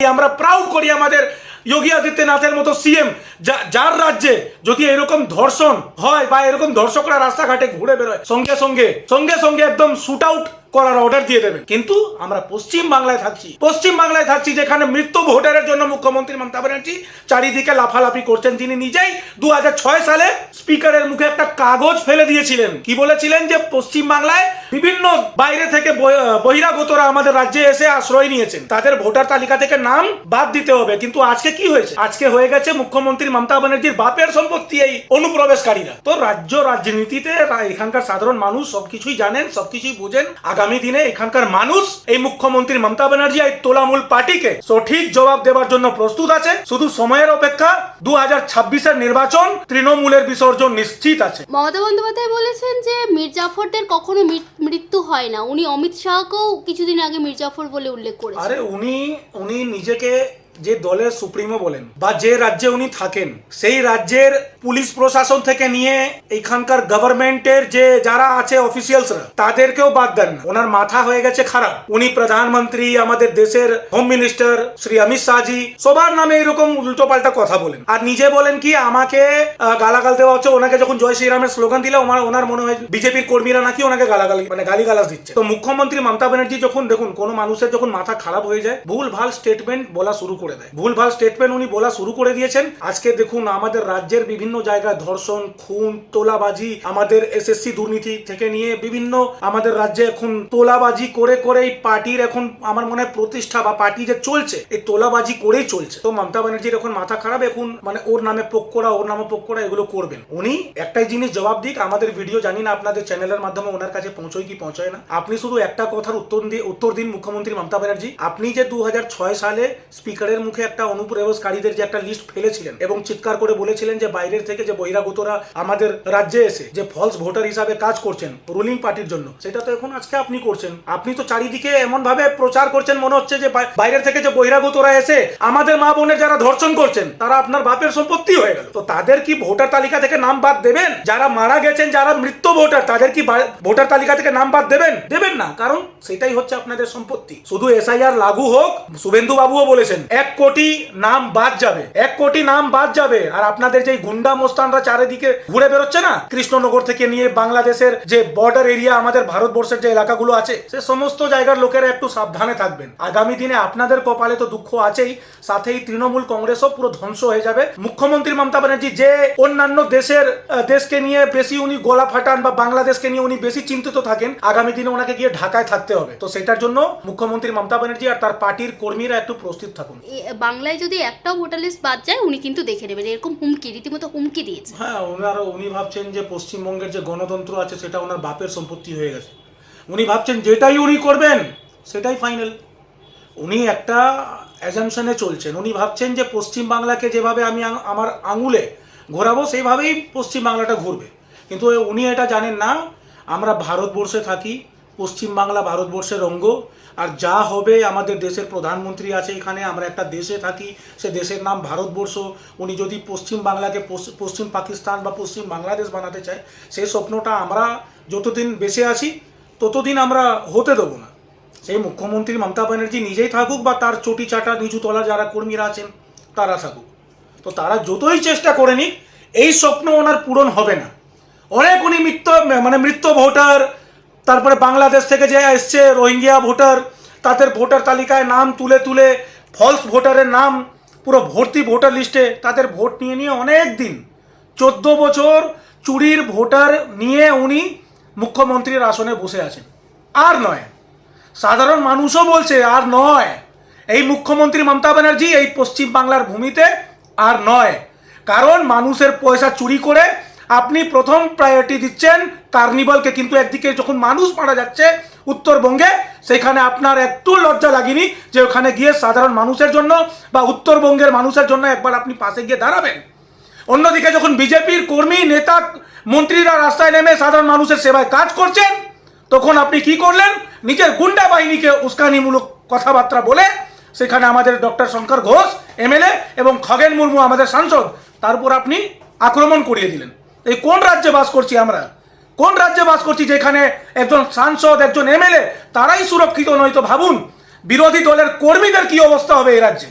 আমরা প্রাউড করি আমাদের যোগী আদিত্যনাথের মতো সিএম যার রাজ্যে যদি এরকম ধর্ষণ হয় বা এরকম ধর্ষকরা রাস্তাঘাটে ঘুরে বেরোয়, সঙ্গে সঙ্গে সঙ্গে সঙ্গে একদম শুট আউট করার অর্ডার দিয়ে দেবেন। কিন্তু আমরা পশ্চিম বাংলায় থাকছি। পশ্চিম বাংলায় থাকছি যেখানে মৃত্যু ভোটারের জন্য মুখ্যমন্ত্রী মমতা ব্যানার্জি চারিদিকে লাফালাফি করছেন। তিনি নিজেই দু সালে স্পিকারের মুখে একটা কাগজ ফেলে দিয়েছিলেন। কি বলেছিলেন যে পশ্চিম বাংলায় বিভিন্ন বাইরে থেকে বহিরাগতরা আমাদের রাজ্যে এসে আশ্রয় নিয়েছেন। তাদের ভোটার তালিকা থেকে নাম বাদ দিতে হবে। কিন্তু আজকে কি হয়েছে? আজকে হয়ে গেছে মুখ্যমন্ত্রী মমতা ব্যানার্জির বাপের সম্পত্তি এই অনুপ্রবেশকারীরা। তো রাজ্য রাজনীতিতে এখানকার সাধারণ মানুষ সবকিছুই জানেন, সবকিছুই বুঝেন। আগামী দিনে এখানকার মানুষ এই মুখ্যমন্ত্রী মমতা ব্যানার্জি এই তোলামূল পার্টিকে সঠিক জবাব দেওয়ার জন্য প্রস্তুত আছে। শুধু সময়ের অপেক্ষা দু হাজার ছাব্বিশের নির্বাচন তৃণমূলের বিসর্জন নিশ্চিত আছে। মমতা বন্দ্যোপাধ্যায় বলেছেন যে মির্জাফরদের কখনো মৃত্যু হয় না। উনি অমিত শাহকেও কিছুদিন আগে মির্জাফর বলে উল্লেখ করেছেন। আরে উনি উনি নিজেকে যে দলের সুপ্রিমো বলেন বা যে রাজ্যে উনি থাকেন সেই রাজ্যের পুলিশ প্রশাসন থেকে নিয়ে এখানকার গভর্নমেন্টের যে যারা আছে অফিসিয়ালসরা তাদেরকেও বাদ দেন না। ওনার মাথা হয়ে গেছে খারাপ। উনি প্রধানমন্ত্রী, আমাদের দেশের হোম মিনিস্টার শ্রী অমিত শাহজি, সবার নামে এরকম উল্টোপাল্টা কথা বলেন। আর নিজে বলেন কি, আমাকে গালাগাল দেওয়া হচ্ছে, ওনাকে যখন জয় শ্রীরামের স্লোগান দিলে ওনার ওনার মনে হয় বিজেপির কর্মীরা নাকি ওনাকে গালাগালি মানে গালিগালাজ দিচ্ছে। তো মুখ্যমন্ত্রী মমতা ব্যানার্জি যখন, দেখুন, কোনো মানুষের যখন মাথা খারাপ হয়ে যায় ভুল ভালো স্টেটমেন্ট বলা শুরু করে দেয়। ভুল ভালো স্টেটমেন্ট উনি বলা শুরু করে দিয়েছেন। আজকে দেখুন, আমাদের রাজ্যের বিভিন্ন জায়গায় ধর্ষণ, খুন, তোলাবাজি আমাদের এসএসসি দুর্নীতি থেকে নিয়ে বিভিন্ন আমাদের রাজ্যে এখন তোলাবাজি করে করে এই পার্টির এখন আমার মনে হয় প্রতিষ্ঠা বা পার্টি যে চলছে, এই তোলাবাজি করেই চলছে। তো মমতা ব্যানার্জির এখন মাথা খারাপ, এখন মানে ওর নামে পক্করা ওর নামে পক্করা এগুলো করবেন। উনি একটাই জিনিস জবাব দিক, আমাদের ভিডিও জানি না আপনাদের চ্যানেলের মাধ্যমে ওনার কাছে পৌঁছয় কি পৌঁছয় না। আপনি শুধু একটা কথার উত্তর দিয়ে উত্তর দিন মুখ্যমন্ত্রী মমতা ব্যানার্জি। আপনি যে দু হাজার ছয় সালে স্পিকারের মুখে একটা অনুপ্রবেশকারীদের যে একটা লিস্ট ফেলেছিলেন এবং চিৎকার করে বলেছিলেন যে বাইরের থেকে যে বহিরাগতরা আমাদের রাজ্যে এসে যে ফলস ভোটার হিসাবে কাজ করছেন রুলিং পার্টির জন্য, সেটা তো এখন আজকে আপনি করছেন। আপনি তো চারিদিকে এমন ভাবে প্রচার করছেন, মনে হচ্ছে যে বাই- বাইরের থেকে যে বহিরাগতরা এসে আমাদের মা বোনের যারা ধর্ষণ করছেন, তারা আপনার বাপের সম্পত্তি হয়ে গেল। তো তাদের কি ভোটার তালিকা থেকে নাম বাদ দেবেন? যারা মারা গেছেন, যারা মৃত্যু ভোটার, তাদের কি ভোটার তালিকা থেকে নাম বাদ দেবেন? দেবেন না, কারণ সেটাই হচ্ছে আপনাদের সম্পত্তি। শুধু এসআইআর লাগু হোক, শুভেন্দু বাবুও বলেছেন, এক কোটি নাম বাদ যাবে, এক কোটি নাম বাদ যাবে। আর আপনাদের যে গুন্ডা মোস্তানরা চারিদিকে ঘুরে বেরোচ্ছে না? কৃষ্ণনগর থেকে নিয়ে বাংলাদেশের যে বর্ডার এরিয়া আমাদের ভারতবর্ষের যে এলাকাগুলো আছে, সে সমস্ত জায়গার লোকেরা একটু সাবধানে থাকবেন। আগামী দিনে আপনাদের কপালে তো দুঃখ আছেই, সাথেই তৃণমূল কংগ্রেসও পুরো ধ্বংস হয়ে যাবে। মুখ্যমন্ত্রী মমতা ব্যানার্জি যে অন্যান্য দেশের দেশকে নিয়ে বেশি উনি গোলা ফাটান বা বাংলাদেশকে নিয়ে উনি বেশি চিন্তিত থাকেন, আগামী দিনে ওনাকে গিয়ে ঢাকায় থাকতে হবে। তো সেটার জন্য মুখ্যমন্ত্রী মমতা ব্যানার্জি আর তার পার্টির কর্মীরা একটু প্রস্তুত থাকুন। বাংলায় যদি একটাও ভোটার লিস্ট বাদ যায়, উনি কিন্তু দেখে নেবেন, এরকম হুমকি, রীতিমতো হুমকি দিয়েছে। হ্যাঁ ওনারা উনি ভাবছেন যে পশ্চিমবঙ্গের যে গণতন্ত্র আছে, সেটা ওনার বাপের সম্পত্তি হয়ে গেছে। উনি ভাবছেন যেটাই উনি করবেন, সেটাই ফাইনাল উনি একটা অ্যাজামশনে চলছেন। উনি ভাবছেন যে পশ্চিম বাংলাকে যেভাবে আমি আমার আঙুলে ঘোরাবো, সেইভাবেই পশ্চিম বাংলাটা ঘুরবে। কিন্তু উনি এটা জানেন না। আমরা ভারতবর্ষে থাকি পশ্চিম বাংলা ভারতবর্ষের অঙ্গ। আর যা হবে আমাদের দেশের প্রধানমন্ত্রী আছে এখানে, আমরা একটা দেশে থাকি, সে দেশের নাম ভারতবর্ষ। উনি যদি পশ্চিম বাংলাকে পশ্চিম পাকিস্তান বা পশ্চিম বাংলাদেশ বানাতে চায় সেই স্বপ্নটা আমরা যতদিন বেঁচে আছি, ততদিন আমরা হতে দেবো না। সেই মুখ্যমন্ত্রী মমতা ব্যানার্জি নিজেই থাকুক বা তার চটি চাটা, নিচু তলা যারা কর্মীরা আছেন, তারা থাকুক। তো তারা যতই চেষ্টা করে নিক, এই স্বপ্ন ওনার পূরণ হবে না। অনেক উনি মৃত্যু মানে মৃত্যু ভোটার তারপরে বাংলাদেশ থেকে যে এসছে রোহিঙ্গিয়া ভোটার, তাদের ভোটার তালিকায় নাম তুলে তুলে ফলস ভোটারের নাম, পুরো ভর্তি ভোটার লিস্টে তাদের ভোট নিয়ে নিয়ে অনেক দিন, চোদ্দ বছর চুরির ভোটার নিয়ে উনি মুখ্যমন্ত্রীর আসনে বসে আছেন। আর নয়, সাধারণ মানুষও বলছে আর নয়, এই মুখ্যমন্ত্রী মমতা ব্যানার্জি এই পশ্চিম বাংলার ভূমিতে আর নয়, কারণ মানুষের পয়সা চুরি করে আপনি প্রথম প্রায়োরিটি দিচ্ছেন কার্নিভালকে, কিন্তু একদিকে যখন মানুষ মারা যাচ্ছে উত্তরবঙ্গে, সেখানে আপনার একটু লজ্জা লাগেনি যে ওখানে গিয়ে সাধারণ মানুষের জন্য বা উত্তরবঙ্গের মানুষের জন্য একবার আপনি পাশে গিয়ে দাঁড়াবেন। অন্যদিকে যখন বিজেপির কর্মী, নেতা, মন্ত্রীরা রাস্তায় নেমে সাধারণ মানুষের সেবায় কাজ করছেন, তখন আপনি কি করলেন? নিজের গুন্ডা বাহিনীকে উস্কানিমূলক কথাবার্তা বলে সেখানে আমাদের ডক্টর শঙ্কর ঘোষ, এমএলএ এবং খগেন মুর্মু আমাদের সাংসদ তার উপর আপনি আক্রমণ করিয়ে দিলেন। এই কোন রাজ্যে বাস করছি আমরা? কোন রাজ্যে বাস করছি যেখানে একজন সাংসদ, একজন এমএলএ, তারাই সুরক্ষিত নয় তো ভাবুন? বিরোধী দলের কর্মীদের কি অবস্থা হবে এই রাজ্যে?